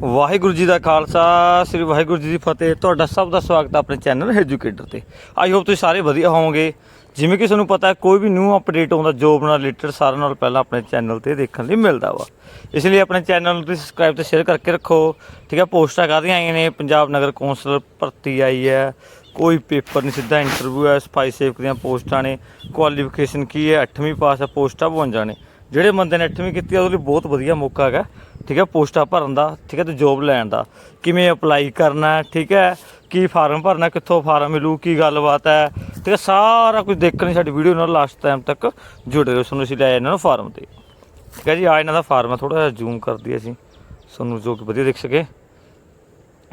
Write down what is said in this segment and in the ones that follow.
ਵਾਹਿਗੁਰੂ ਜੀ ਦਾ ਖਾਲਸਾ, ਸ੍ਰੀ ਵਾਹਿਗੁਰੂ ਜੀ ਦੀ ਫਤਿਹ। ਤੁਹਾਡਾ ਸਭ ਦਾ ਸਵਾਗਤ ਹੈ ਆਪਣੇ ਚੈਨਲ ਐਜੂਕੇਟਰ ਤੇ। ਆਈ ਹੋਪ ਤੁਸੀਂ ਸਾਰੇ ਵਧੀਆ ਹੋਵੋਗੇ। ਜਿਵੇਂ ਕਿ ਤੁਹਾਨੂੰ ਪਤਾ ਹੈ ਕੋਈ ਵੀ ਨਿਊ ਅਪਡੇਟ ਆਉਂਦਾ ਜੋਬ ਨਾਲ ਰਿਲੇਟਡ ਸਾਰਿਆਂ ਨਾਲ ਪਹਿਲਾਂ ਆਪਣੇ ਚੈਨਲ ਤੇ ਦੇਖਣ ਲਈ ਮਿਲਦਾ ਵਾ। ਇਸ ਲਈ ਆਪਣੇ ਚੈਨਲ ਨੂੰ ਤੁਸੀਂ ਸਬਸਕ੍ਰਾਈਬ ਤੇ ਸ਼ੇਅਰ ਕਰਕੇ ਰੱਖੋ। ਠੀਕ ਹੈ, ਪੋਸਟਾਂ ਕਾਹਦੀਆਂ ਆਈਆਂ ਨੇ? ਪੰਜਾਬ ਨਗਰ ਕੌਂਸਲ ਭਰਤੀ ਆਈ ਹੈ। ਕੋਈ ਪੇਪਰ ਨਹੀਂ, ਸਿੱਧਾ ਇੰਟਰਵਿਊ ਹੈ, ਸਫ਼ਾਈ ਸੇਵਕ ਦੀਆਂ ਪੋਸਟਾਂ ਨੇ। ਕੁਆਲੀਫਿਕੇਸ਼ਨ ਕੀ ਹੈ? 8ਵੀਂ ਪਾਸ ਹੈ, ਪੋਸਟਾਂ 52 ਨੇ। ਜਿਹੜੇ ਬੰਦੇ ਨੇ 8ਵੀਂ ਕੀਤੀ ਉਹਦੇ ਲਈ ਬਹੁਤ ਵਧੀਆ ਮੌਕਾ ਹੈਗਾ। ਠੀਕ ਹੈ, ਪੋਸਟਾਂ ਭਰਨ ਦਾ, ਠੀਕ ਹੈ, ਤੇ ਜੋਬ ਲੈਣ ਦਾ। ਕਿਵੇਂ ਅਪਲਾਈ ਕਰਨਾ ਠੀਕ ਹੈ, ਕੀ ਫਾਰਮ ਭਰਨਾ ਕਿੱਥੋਂ ਫਾਰਮ ਮਿਲੂ, ਕੀ ਗੱਲਬਾਤ ਹੈ, ਠੀਕ ਹੈ, ਸਾਰਾ ਕੁਝ ਦੇਖਣੀ ਸਾਡੀ ਵੀਡੀਓ ਨਾਲ ਲਾਸਟ ਟਾਈਮ ਤੱਕ ਜੁੜੇ ਰਹੋ ਤੁਹਾਨੂੰ ਅਸੀਂ ਲੈ ਇਹਨਾਂ ਨੂੰ ਫਾਰਮ ਤੇ। ਠੀਕ ਹੈ ਜੀ ਆ ਇਹਨਾਂ ਦਾ ਫਾਰਮ ਹੈ ਥੋੜਾ ਜਿਹਾ ਜ਼ੂਮ ਕਰ ਦਈਏ ਅਸੀਂ। ਤੁਹਾਨੂੰ ਜੋ ਕਿ ਵਧੀਆ ਦਿਖ ਸਕੇ।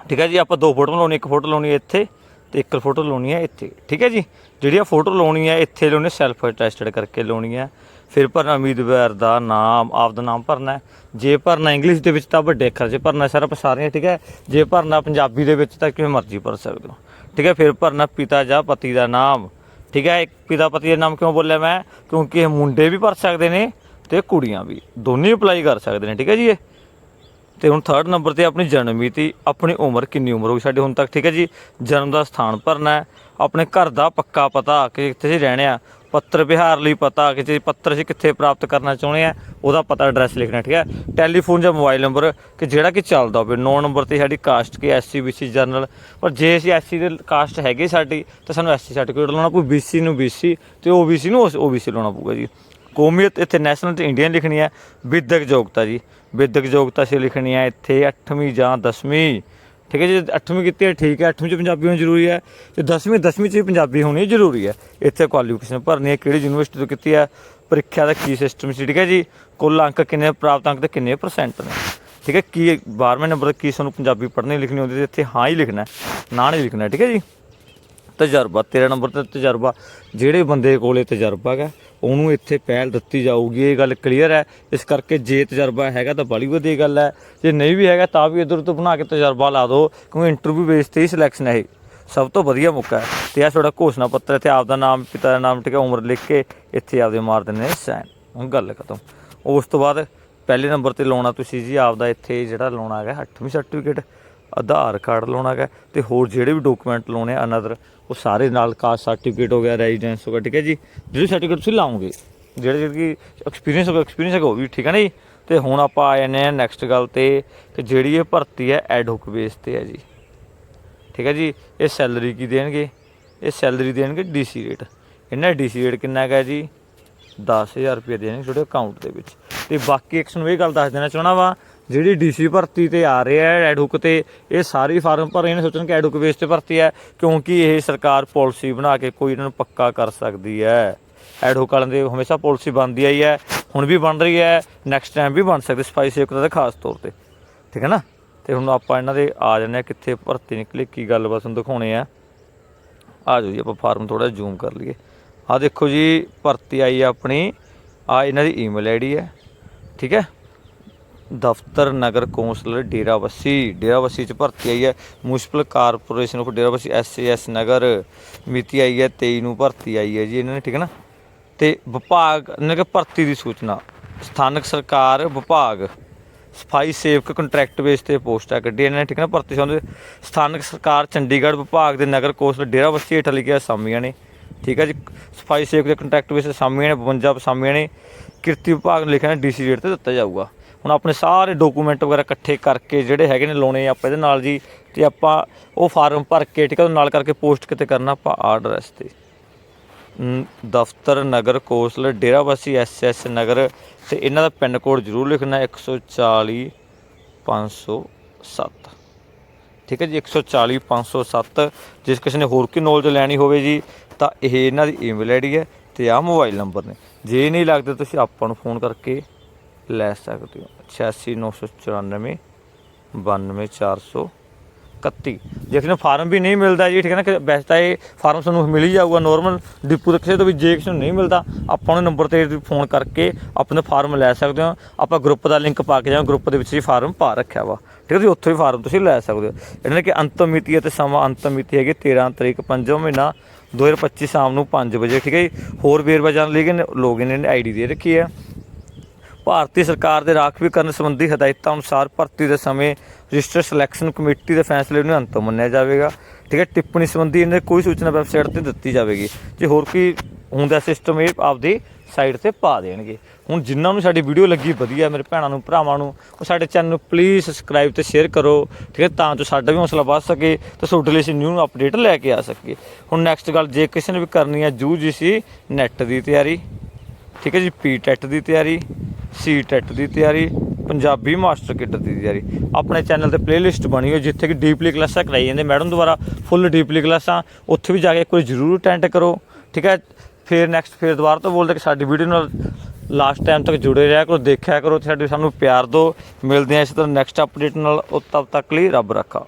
ਠੀਕ ਹੈ ਜੀ, ਆਪਾਂ ਦੋ ਫੋਟੋ ਲਾਉਣੀ ਇੱਕ ਫੋਟੋ ਲਾਉਣੀ ਇੱਥੇ। ਤੇ ਇੱਕ ਫੋਟੋ ਲਾਉਣੀ ਹੈ ਇੱਥੇ, ਠੀਕ ਹੈ ਜੀ? ਜਿਹੜੀ ਆ ਫੋਟੋ ਲਾਉਣੀ ਹੈ, ਇੱਥੇ ਲਾਉਣੀ ਸੈਲਫ ਅਟੈਸਟਡ ਕਰਕੇ ਲਾਉਣੀ ਹੈ। ਫਿਰ ਭਰਨਾ ਉਮੀਦਵਾਰ ਦਾ ਨਾਮ ਆਪਦਾ ਨਾਮ ਭਰਨਾ ਜੇ ਭਰਨਾ ਇੰਗਲਿਸ਼ ਦੇ ਵਿੱਚ ਤਾਂ ਵੱਡੇ ਅੱਖਰ 'ਚ ਭਰਨਾ ਸਾਰਾ ਪਸਾਰੀਆਂ ਠੀਕ ਹੈ? ਜੇ ਭਰਨਾ ਪੰਜਾਬੀ ਦੇ ਵਿੱਚ ਤਾਂ ਕਿਵੇਂ ਮਰਜ਼ੀ ਭਰ ਸਕਦੇ ਹੋ, ਠੀਕ ਹੈ? ਫਿਰ ਭਰਨਾ ਪਿਤਾ ਜਾਂ ਪਤੀ ਦਾ ਨਾਮ, ਠੀਕ ਹੈ? ਪਿਤਾ ਪਤੀ ਦਾ ਨਾਮ ਕਿਉਂ ਬੋਲਿਆ ਮੈਂ? ਕਿਉਂਕਿ ਇਹ ਮੁੰਡੇ ਵੀ ਭਰ ਸਕਦੇ ਨੇ ਤੇ ਕੁੜੀਆਂ ਵੀ, ਦੋਨੇ ਅਪਲਾਈ ਕਰ ਸਕਦੇ ਨੇ, ਠੀਕ ਹੈ ਜੀ ਇਹ? ਤੇ ਹੁਣ ਥਰਡ ਨੰਬਰ ਤੇ ਆਪਣੀ ਜਨਮ ਮਿਤੀ, ਆਪਣੀ ਉਮਰ ਕਿੰਨੀ ਉਮਰ ਹੋਈ ਸਾਡੀ ਹੁਣ ਤੱਕ? ਠੀਕ ਹੈ ਜੀ, ਜਨਮ ਦਾ ਸਥਾਨ ਭਰਨਾ ਆਪਣੇ ਘਰ ਦਾ ਪੱਕਾ ਪਤਾ ਕਿ ਕਿੱਥੇ ਜੀ ਰਹਿਣੇ ਆ, ਪੱਤਰ ਵਿਹਾਰ ਲਈ ਪਤਾ ਕਿ ਜੇ ਪੱਤਰ ਅਸੀਂ ਕਿੱਥੇ ਪ੍ਰਾਪਤ ਕਰਨਾ ਚਾਹੁੰਦੇ ਆ, ਉਹਦਾ ਪਤਾ ਐਡਰੈਸ ਲਿਖਣਾ ਠੀਕ ਹੈ? ਟੈਲੀਫੋਨ ਜਾਂ ਮੋਬਾਈਲ ਨੰਬਰ ਕਿ ਜਿਹੜਾ ਕਿ ਚੱਲਦਾ ਹੋਵੇ 9 ਨੰਬਰ ਤੇ ਸਾਡੀ ਕਾਸਟ ਕਿ ਐਸਸੀ ਬੀਸੀ ਜਨਰਲ ਪਰ ਜੇ ਅਸੀਂ ਐਸਸੀ ਦੇ ਕਾਸਟ ਹੈਗੇ ਸਾਡੀ, ਤਾਂ ਸਾਨੂੰ ਐਸਸੀ ਸਰਟੀਫਿਕੇਟ ਲਾਉਣਾ ਪਊ ਬੀਸੀ ਨੂੰ ਬੀਸੀ ਤੇ ਓਬੀਸੀ ਨੂੰ ਓਬੀਸੀ ਲਾਉਣਾ ਪਊਗਾ ਜੀ। ਕੌਮੀਅਤ ਇੱਥੇ ਨੈਸ਼ਨਲ ਤੇ ਇੰਡੀਅਨ ਲਿਖਣੀ ਹੈ, ਵਿਦਿਅਕ ਯੋਗਤਾ ਜੀ। ਵਿਦਿਅਕ ਯੋਗਤਾ ਅਸੀਂ ਲਿਖਣੀ ਹੈ ਇੱਥੇ 8ਵੀਂ ਜਾਂ 10ਵੀਂ ਠੀਕ ਹੈ ਜੀ 8ਵੀਂ ਕੀਤੀ ਹੈ, ਠੀਕ ਹੈ। 8ਵੀਂ ਚ ਪੰਜਾਬੀ ਹੋਣੀ ਜ਼ਰੂਰੀ ਹੈ ਤੇ 10ਵੀਂ 10ਵੀਂ ਚ ਵੀ ਪੰਜਾਬੀ ਹੋਣੀ ਜ਼ਰੂਰੀ ਹੈ। ਇੱਥੇ ਕੁਆਲੀਫਿਕੇਸ਼ਨ ਭਰਨੀ ਹੈ, ਕਿਹੜੀ ਯੂਨੀਵਰਸਿਟੀ ਤੋਂ ਕੀਤੀ ਹੈ, ਪ੍ਰੀਖਿਆ ਦਾ ਕੀ ਸਿਸਟਮ ਸੀ, ਠੀਕ ਹੈ ਜੀ। ਕੁੱਲ ਅੰਕ ਕਿੰਨੇ, ਪ੍ਰਾਪਤ ਅੰਕ ਤੇ ਕਿੰਨੇ ਪਰਸੈਂਟ ਨੇ। ਠੀਕ ਹੈ, ਕੀ 12ਵੇਂ ਨੰਬਰ ਤੇ ਕੀ ਸਾਨੂੰ ਪੰਜਾਬੀ ਪੜ੍ਹਨੀ ਲਿਖਣੀ ਹੁੰਦੀ ਤੇ ਇੱਥੇ ਹਾਂ ਹੀ ਲਿਖਣਾ ਨਾ ਨਹੀਂ ਲਿਖਣਾ ਠੀਕ ਹੈ ਜੀ। ਤਜਰਬਾ 13 ਨੰਬਰ ਤੇ ਤਜਰਬਾ, ਜਿਹੜੇ ਬੰਦੇ ਕੋਲੇ ਤਜਰਬਾ ਹੈਗਾ, ਉਹਨੂੰ ਇੱਥੇ ਪਹਿਲ ਦਿੱਤੀ ਜਾਊਗੀ, ਇਹ ਗੱਲ ਕਲੀਅਰ ਹੈ। ਇਸ ਕਰਕੇ ਜੇ ਤਜਰਬਾ ਹੈਗਾ ਤਾਂ ਬੜੀ ਵਧੀਆ ਗੱਲ ਹੈ। ਜੇ ਨਹੀਂ ਵੀ ਹੈਗਾ ਤਾਂ ਵੀ ਇਧਰ ਤੋਂ ਬਣਾ ਕੇ ਤਜਰਬਾ ਲਾ ਦਿਓ, ਕਿਉਂਕਿ ਇੰਟਰਵਿਊ ਬੇਸ ਤੇ ਹੀ ਸਿਲੈਕਸ਼ਨ ਹੈ ਇਹ। ਸਭ ਤੋਂ ਵਧੀਆ ਮੌਕਾ ਹੈ। ਤੇ ਇਹ ਤੁਹਾਡਾ ਘੋਸ਼ਣਾ ਪੱਤਰ ਇੱਥੇ ਆਪਦਾ ਨਾਮ, ਪਿਤਾ ਦਾ ਨਾਮ, ਠੀਕ ਉਮਰ ਲਿਖ ਕੇ ਇੱਥੇ ਆਪਦੇ ਮਾਰ ਦਿੰਦੇ ਸਾਈਨ ਹੁਣ ਗੱਲ ਖਤਮ। ਉਸ ਤੋਂ ਬਾਅਦ ਪਹਿਲੇ ਨੰਬਰ ਤੇ ਲਾਉਣਾ ਤੁਸੀਂ ਜੀ, ਆਪਦਾ ਇੱਥੇ ਜਿਹੜਾ ਲਾਉਣਾ ਹੈਗਾ 8ਵੀਂ ਸਰਟੀਫਿਕੇਟ ਆਧਾਰ ਕਾਰਡ ਲਾਉਣਾ ਹੈਗਾ ਤੇ ਹੋਰ ਜਿਹੜੇ ਵੀ ਡਾਕੂਮੈਂਟ ਲਾਉਣੇ ਆ ਅਨਦਰ ਉਹ ਸਾਰੇ ਨਾਲ ਕਾਸਟ ਸਰਟੀਫਿਕੇਟ ਹੋ ਗਿਆ ਰੈਜ਼ੀਡੈਂਸ ਹੋ ਗਿਆ, ਠੀਕ ਹੈ ਜੀ? ਜਿਹੜੇ ਸਰਟੀਫਿਕੇਟ ਤੁਸੀਂ ਲਾਓਗੇ, ਜਿਹੜੇ ਜਿਹੜੇ ਕਿ ਐਕਸਪੀਰੀਅੰਸ ਹੋਗਾ ਐਕਸਪੀਰੀਅੰਸ ਹੈਗਾ, ਉਹ ਵੀ ਠੀਕ ਹੈ ਨਾ ਜੀ? ਤੇ ਹੁਣ ਆਪਾਂ ਆ ਜਾਂਦੇ ਹਾਂ ਨੈਕਸਟ ਗੱਲ ਤੇ ਕਿ ਜਿਹੜੀ ਇਹ ਭਰਤੀ ਹੈ ਐਡ ਬੇਸ ਤੇ ਹੈ ਜੀ। ਠੀਕ ਹੈ ਜੀ? ਇਹ ਸੈਲਰੀ ਕੀ ਦੇਣਗੇ? ਇਹ ਸੈਲਰੀ ਦੇਣਗੇ ਡੀਸੀ ਰੇਟ ਇਹਨਾਂ ਡੀਸੀ ਰੇਟ ਕਿੰਨਾ ਹੈਗਾ ਜੀ? 10000 ਰੁਪਏ ਦੇਣਗੇ ਤੁਹਾਡੇ ਅਕਾਊਂਟ ਦੇ ਵਿੱਚ। ਤੇ ਬਾਕੀ ਇੱਕ ਨੂੰ ਇਹ ਗੱਲ ਦੱਸ ਦੇਣਾ ਚਾਹਣਾ ਵਾ ਜਿਹੜੀ ਡੀਸੀ ਭਰਤੀ ਤੇ ਆ ਰਿਹਾ ਹੈ ਐਡਹੁਕ ਤੇ, ਇਹ ਸਾਰੀ ਫਾਰਮ ਭਰ ਰਹੇ ਨੇ, ਸੋਚਣ ਕਿ ਐਡਹੁਕ ਬੇਸ ਤੇ ਭਰਤੀ ਹੈ, ਕਿਉਂਕਿ ਇਹ ਸਰਕਾਰ ਪਾਲਿਸੀ ਬਣਾ ਕੇ ਕੋਈ ਇਹਨਾਂ ਨੂੰ ਪੱਕਾ ਕਰ ਸਕਦੀ ਹੈ। ਐਡਹੁਕ ਵਾਲਿਆਂ ਦੇ ਹਮੇਸ਼ਾ ਪਾਲਿਸੀ ਬਣਦੀ ਆਈ ਹੈ, ਹੁਣ ਵੀ ਬਣ ਰਹੀ ਹੈ ਨੈਕਸਟ ਟਾਈਮ ਵੀ ਬਣ ਸਕਦੀ, ਸਫ਼ਾਈ ਸੇਵਕ ਦਾ ਖਾਸ ਤੌਰ ਤੇ। ਠੀਕ ਹੈ ਨਾ? ਤੇ ਹੁਣ ਆਪਾਂ ਇਹਨਾਂ ਦੇ ਆ ਜਾਂਦੇ ਆ ਕਿੱਥੇ ਭਰਤੀ ਨਿਕਲੀ, ਕੀ ਗੱਲਬਾਤ ਤੁਹਾਨੂੰ ਦਿਖਾਉਣੇ ਆ ਆ ਜਾਓ ਜੀ, ਆਪਾਂ ਫਾਰਮ ਥੋੜਾ ਜ਼ੂਮ ਕਰ ਲਈਏ। ਆ ਦੇਖੋ ਜੀ, ਭਰਤੀ ਆਈ ਆਪਣੀ ਆ ਇਹਨਾਂ ਦੀ ਈਮੇਲ ਆਈਡੀ ਹੈ। ਠੀਕ ਹੈ? ਦਫ਼ਤਰ, ਨਗਰ ਕੌਂਸਲਰ, ਡੇਰਾਬੱਸੀ। ਡੇਰਾਬੱਸੀ ਚ ਭਰਤੀ ਆਈ ਹੈ। Municipal corporation of Derabassi SAS Nagar, ਮਿਤੀ ਆਈ ਹੈ 23 ਨੂੰ ਭਰਤੀ ਆਈ ਹੈ ਜੀ। ਇਹਨਾਂ ਨੇ, ਠੀਕ ਹੈ ਨਾ? ਤੇ ਵਿਭਾਗ ਨੇ ਕਿ ਭਰਤੀ ਦੀ ਸੂਚਨਾ। ਸਥਾਨਕ ਸਰਕਾਰ, ਵਿਭਾਗ, ਸਫ਼ਾਈ ਸੇਵਕ, ਕੰਟਰੈਕਟ ਬੇਸ ਤੇ ਪੋਸਟਾਂ ਕੱਢੀਆਂ ਇਹਨਾਂ ਨੇ, ਠੀਕ ਹੈ ਨਾ, ਭਰਤੀ ਸੰਬੰਧੀ ਸਥਾਨਕ ਸਰਕਾਰ, ਚੰਡੀਗੜ੍ਹ ਵਿਭਾਗ ਦੇ ਨਗਰ ਕੌਂਸਲ ਡੇਰਾਬੱਸੀ ਹੇਠ ਲਿਖਿਆ ਅਸਾਮੀਆਂ ਨੇ। ਠੀਕ ਹੈ ਜੀ, ਸਫ਼ਾਈ ਸੇਵਕ ਦੇ ਕੰਟਰੈਕਟ ਬੇਸ ਤੇ ਅਸਾਮੀਆਂ ਨੇ 52 ਅਸਾਮੀਆਂ ਨੇ। ਕਿਰਤੀ ਵਿਭਾਗ ਨੂੰ ਲਿਖਿਆ ਨੇ, ਡੀਸੀ ਰੇਟ ਤੇ ਦਿੱਤਾ ਜਾਊਗਾ। ਹੁਣ ਆਪਣੇ ਸਾਰੇ ਡਾਕੂਮੈਂਟ ਵਗੈਰਾ ਇਕੱਠੇ ਕਰਕੇ ਜਿਹੜੇ ਹੈਗੇ ਨੇ ਲਾਉਣੇ ਆਪਾਂ ਇਹਦੇ ਨਾਲ ਜੀ, ਤੇ ਆਪਾਂ ਉਹ ਫਾਰਮ ਭਰ ਕੇ, ਠੀਕ ਹੈ ਉਹ ਨਾਲ ਕਰਕੇ ਪੋਸਟ ਕਿਤੇ ਕਰਨਾ ਆਪਾਂ ਆਰਡਰੈਸ ਤੇ। ਦਫ਼ਤਰ, ਨਗਰ, ਕੌਂਸਲ ਡੇਰਾਬੱਸੀ ਐਸਐਸ ਨਗਰ, ਤੇ ਇਹਨਾਂ ਦਾ ਪਿੰਨ ਕੋਡ ਜ਼ਰੂਰ ਲਿਖਣਾ 140 507 ਠੀਕ ਹੈ ਜੀ 140 507 ਜਿਸ ਕਿਸੇ ਨੇ ਹੋਰ ਕੀ ਨੌਲੇਜ ਲੈਣੀ ਹੋਵੇ ਜੀ, ਤਾਂ ਇਹ ਇਹਨਾਂ ਦੀ ਈਮੇਲ ਆਈਡੀ ਹੈ, ਤੇ ਆਹ ਮੋਬਾਈਲ ਨੰਬਰ ਨੇ। ਜੇ ਨਹੀਂ ਲੱਗਦੇ ਤੁਸੀਂ ਆਪਾਂ ਨੂੰ ਫੋਨ ਕਰਕੇ ਲੈ ਸਕਦੇ ਹੋ। 86994 92431 ਜੇ ਕਿਸੇ ਨੂੰ ਫਾਰਮ ਵੀ ਨਹੀਂ ਮਿਲਦਾ ਜੀ, ਠੀਕ ਹੈ ਨਾ, ਕਿ ਵੈਸੇ ਤਾਂ ਇਹ ਫਾਰਮ ਤੁਹਾਨੂੰ ਮਿਲ ਹੀ ਜਾਊਗਾ ਨਾਰਮਲ ਡਿਪੂ ਦੇ ਕਿਸੇ ਤੋਂ ਵੀ ਜੇ ਕਿਸੇ ਨੂੰ ਨਹੀਂ ਮਿਲਦਾ, ਆਪਾਂ ਨੂੰ ਨੰਬਰ ਤੇ ਫੋਨ ਕਰਕੇ ਆਪਣੇ ਫਾਰਮ ਲੈ ਸਕਦੇ ਹੋ। ਆਪਾਂ ਗਰੁੱਪ ਦਾ ਲਿੰਕ ਪਾ ਕੇ ਜਾਵਾਂ ਗਰੁੱਪ ਦੇ ਵਿੱਚ ਹੀ ਫਾਰਮ ਪਾ ਰੱਖਿਆ ਵਾ। ਠੀਕ ਹੈ ਜੀ ਉੱਥੋਂ ਹੀ ਫਾਰਮ ਤੁਸੀਂ ਲੈ ਸਕਦੇ ਹੋ। ਇਹਨਾਂ ਨੇ ਕਿ ਅੰਤਮ ਮਿਤੀ ਹੈ ਤੇ ਸਮਾਂ ਅੰਤਮ ਮਿਤੀ ਹੈਗੀ 13 ਤਰੀਕ 5 ਮਹੀਨਾ 2025 ਸ਼ਾਮ ਨੂੰ 5 ਵਜੇ, ਠੀਕ ਹੈ ਜੀ। ਹੋਰ ਵੇਰਵਾ ਜਾਣ ਲਈ ਕਿ ਲੋਗਿਨ ਇਹਨੇ ਆਈਡੀ ਦੇ ਰੱਖੀ ਹੈ। ਭਾਰਤੀ ਸਰਕਾਰ ਦੇ ਰਾਖਵੀਕਰਨ ਸੰਬੰਧੀ ਹਦਾਇਤਾਂ ਅਨੁਸਾਰ ਭਰਤੀ ਦੇ ਸਮੇਂ ਰਜਿਸਟਰ ਸਿਲੈਕਸ਼ਨ ਕਮੇਟੀ ਦੇ ਫੈਸਲੇ ਨੂੰ ਅੰਤਮ ਮੰਨਿਆ ਜਾਵੇਗਾ। ਠੀਕ ਹੈ, ਟਿੱਪਣੀ ਸੰਬੰਧੀ ਇਹਨੇ ਕੋਈ ਸੂਚਨਾ ਵੈਬਸਾਈਟ ਤੇ ਦਿੱਤੀ ਜਾਵੇਗੀ। ਜੇ ਹੋਰ ਕੀ ਹੁੰਦਾ ਸਿਸਟਮ, ਇਹ ਆਪਦੀ ਸਾਈਟ ਤੇ ਪਾ ਦੇਣਗੇ। ਹੁਣ ਜਿਨ੍ਹਾਂ ਨੂੰ ਸਾਡੀ ਵੀਡੀਓ ਲੱਗੀ, ਵਧੀਆ ਮੇਰੇ ਭੈਣਾਂ ਨੂੰ, ਭਰਾਵਾਂ ਨੂੰ, ਉਹ ਸਾਡੇ ਚੈਨਲ ਨੂੰ ਪਲੀਜ਼ ਸਬਸਕ੍ਰਾਈਬ ਤੇ ਸ਼ੇਅਰ ਕਰੋ। ਠੀਕ ਹੈ, ਤਾਂ ਜੋ ਸਾਡਾ ਵੀ ਹੌਸਲਾ ਵੱਧ ਸਕੇ ਤੇ ਤੁਹਾਡੇ ਲਈ ਅਸੀਂ ਨਿਊ ਅਪਡੇਟ ਲੈ ਕੇ ਆ ਸਕੀਏ। ਹੁਣ ਨੈਕਸਟ ਗੱਲ, ਜੇ ਕਿਸੇ ਨੇ ਵੀ ਕਰਨੀ ਹੈ ਯੂਜੀਸੀ ਨੈਟ ਦੀ ਤਿਆਰੀ। ਠੀਕ ਹੈ ਜੀ ਪੀ ਟੈਟ ਦੀ ਤਿਆਰੀ। ਸੀ ਟੈਟ ਦੀ ਤਿਆਰੀ, ਪੰਜਾਬੀ ਮਾਸਟਰ ਕਿੱਟ ਦੀ ਤਿਆਰੀ। ਆਪਣੇ ਚੈਨਲ ਤੇ ਪਲੇਲਿਸਟ ਬਣੀ ਹੋਈ, ਜਿੱਥੇ ਕਿ ਡੀਪਲੀ ਕਲਾਸਾਂ ਕਰਾਈ ਜਾਂਦੇ। ਮੈਡਮ ਦੁਆਰਾ ਫੁੱਲ ਡੀਪਲੀ ਕਲਾਸਾਂ ਉੱਥੇ ਵੀ ਜਾ ਕੇ ਕੋਈ ਜ਼ਰੂਰ ਅਟੈਂਡ ਕਰੋ, ਠੀਕ ਹੈ? ਫਿਰ ਨੈਕਸਟ ਫਿਰ ਦੁਬਾਰਾ ਤੋਂ ਬੋਲਦੇ ਕਿ ਸਾਡੀ ਵੀਡੀਓ ਨਾਲ ਲਾਸਟ ਟਾਈਮ ਤੱਕ ਜੁੜੇ ਰਿਹਾ ਕਰੋ, ਦੇਖਿਆ ਕਰੋ ਤੇ ਸਾਡੇ ਸਾਨੂੰ ਪਿਆਰ ਦਿਓ। ਮਿਲਦੇ ਹਾਂ ਇਸ ਤਰ੍ਹਾਂ ਨੈਕਸਟ ਅਪਡੇਟ ਨਾਲ। ਉਦ ਤੱਕ ਲਈ ਰੱਬ ਰੱਖਾ।